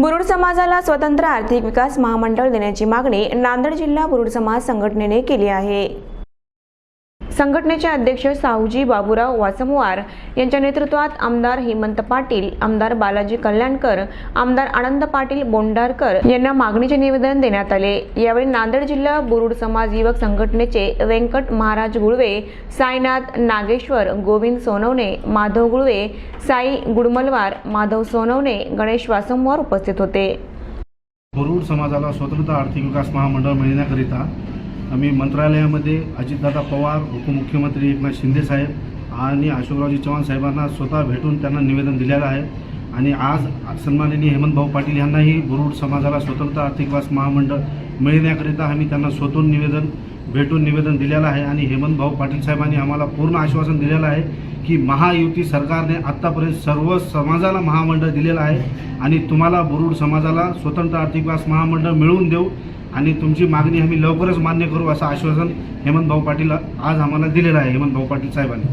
बुरुड समाजाला स्वतंत्र आर्थिक विकास महामंडळ देण्याची मागणी नांदेड जिल्हा बुरुड समाज संघटनेने केली आहे. संघटनेचे अध्यक्ष साहूजी बाबूराव वासमवार यांच्या नेतृत्वात आमदार हेमंत पाटील आमदार बालाजी कल्याणकर आमदार आनंद पाटील बोंडारकर यांना मागणीचे निवेदन देण्यात आले. यावेळी नांदेड जिल्हा बुरुड समाज युवक संघटनेचे व्यंकट महाराज गुळवे साईनाथ नागेश्वर गोविंद सोनवणे माधव गुळवे साई गुडमलवार माधव सोनवणे गणेश वासमवार उपस्थित होते. बुरुड समाजाला स्वतंत्र आर्थिक विकास महामंडळ मिळण्याकरिता आम्ही मंत्रालयामध्ये अजितदादा पवार उपमुख्यमंत्री एकनाथ शिंदे साहेब आणि अशोकरावजी चव्हाण साहेबांना स्वतः भेटून त्यांना निवेदन दिलेलं आहे. आणि आज सन्माननीय हेमंतभाऊ पाटील यांनाही बुरुड समाजाला स्वतंत्र आर्थिक वास महामंडळ मिळण्याकरिता आम्ही त्यांना स्वतःहून निवेदन भेटून निवेदन दिलेलं आहे. आणि हेमंत भाऊ पाटील साहेबांनी आम्हाला पूर्ण आश्वासन दिलेलं आहे की महायुती सरकारने आत्तापर्यंत सर्व समाजाला महामंडळ दिलेलं आहे. आणि तुम्हाला बुरुड समाजाला स्वतंत्र आर्थिक वास महामंडळ मिळवून देऊ. आणि तुमची मागणी आम्ही लवकरच मान्य करू असं आश्वासन हेमंत भाऊ पाटील आज आम्हाला दिलेलं आहे हेमंत भाऊ पाटील साहेबांनी.